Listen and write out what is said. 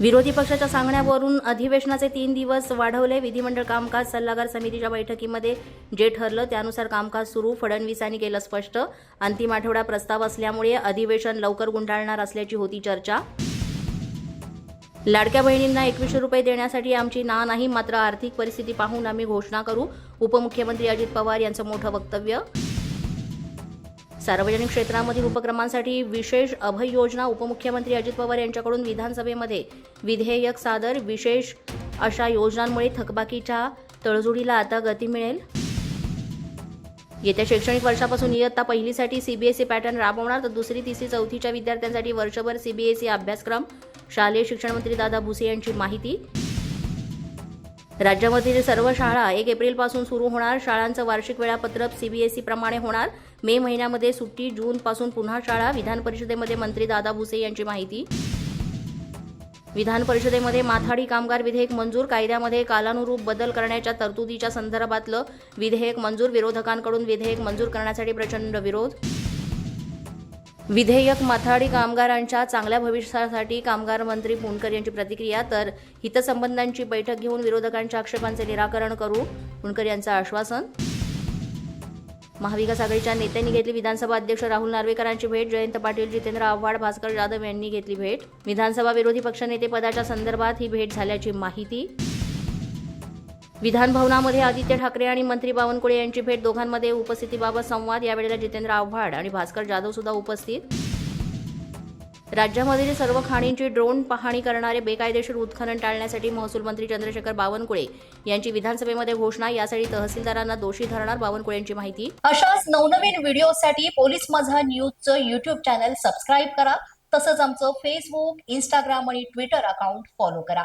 विरोधी पक्षाच्या सांगण्यावरून अधिवेशनाचे तीन दिवस वाढवले. विधिमंडळ कामकाज सल्लागार समितीच्या बैठकीमध्ये जे ठरलं त्यानुसार कामकाज सुरू. फडणवीसांनी केलं स्पष्ट. अंतिम आठवडा प्रस्ताव असल्यामुळे अधिवेशन लवकर गुंडाळणार असल्याची होती चर्चा. लाडक्या बहिणींना एकवीसशे रुपये देण्यासाठी आमची ना नाही मात्र आर्थिक परिस्थिती पाहून आम्ही घोषणा करू उपमुख्यमंत्री अजित पवार यांचं मोठं वक्तव्य. सार्वजनिक क्षेत्रामधील उपक्रमांसाठी विशेष अभय योजना उपमुख्यमंत्री अजित पवार यांच्याकडून विधानसभेमध्ये. विधेयक सादर विशेष अशा योजनांमुळे थकबाकीच्या तळजोडीला आता गती मिळेल. येत्या शैक्षणिक वर्षापासून इयत्ता पहिलीसाठी सीबीएसई पॅटर्न राबवणार तर दुसरी तिसरी चौथीच्या विद्यार्थ्यांसाठी वर्षभर सीबीएसई अभ्यासक्रम. शालेय शिक्षण मंत्री दादा भुसे यांची माहिती. राज्यामधील सर्व शाळा एक एप्रिलपासून सुरू होणार. शाळांचं वार्षिक वेळापत्रक सीबीएसई प्रमाणे होणार. मे महिन्यामध्ये सुट्टी जूनपासून पुन्हा शाळा. विधान परिषदेमध्ये मंत्री दादा भुसे यांची माहिती. विधान परिषदेमध्ये माथाडी कामगार विधेयक मंजूर. कायद्यामध्ये कालानुरूप बदल करण्याच्या तरतुदीच्या संदर्भातलं विधेयक मंजूर. विरोधकांकडून विधेयक मंजूर करण्यासाठी प्रचंड विरोध. विधेयक माथाडी कामगारांच्या चांगल्या भविष्यासाठी कामगार मंत्री पुणकर यांची प्रतिक्रिया तर हितसंबंधांची बैठक घेऊन विरोधकांच्या आक्षेपांचे निराकरण करू पुणकर यांचं आश्वासन. महाविकास आघाडीच्या नेत्यांनी घेतली विधानसभा अध्यक्ष राहुल नार्वेकरांची भेट जयंत पाटील जितेंद्र आव्हाड भास्कर जाधव यांनी घेतली भेट. विधानसभा विरोधी पक्षनेते पदाच्या संदर्भात ही भेट झाल्याची माहिती. विधानभवनामध्ये आदित्य ठाकरे आणि मंत्री बावनकुळे यांची भेट दोघांमध्ये उपस्थितीबाबत संवाद यावेळेला जितेंद्र आव्हाड आणि भास्कर जाधव सुद्धा उपस्थित. राज्यामधील सर्व खाणींची ड्रोन पाहणी करणारे बेकायदेशीर उत्खनन टाळण्यासाठी महसूल मंत्री चंद्रशेखर बावनकुळे यांची विधानसभेमध्ये घोषणा यासाठी तहसीलदारांना दोषी धरणार बावनकुळेंची माहिती. अशाच नवनवीन व्हिडिओसाठी पोलीस माझा न्यूजचं युट्यूब चॅनल सबस्क्राईब करा. तसंच आमचं फेसबुक इंस्टाग्राम आणि ट्विटर अकाउंट फॉलो करा.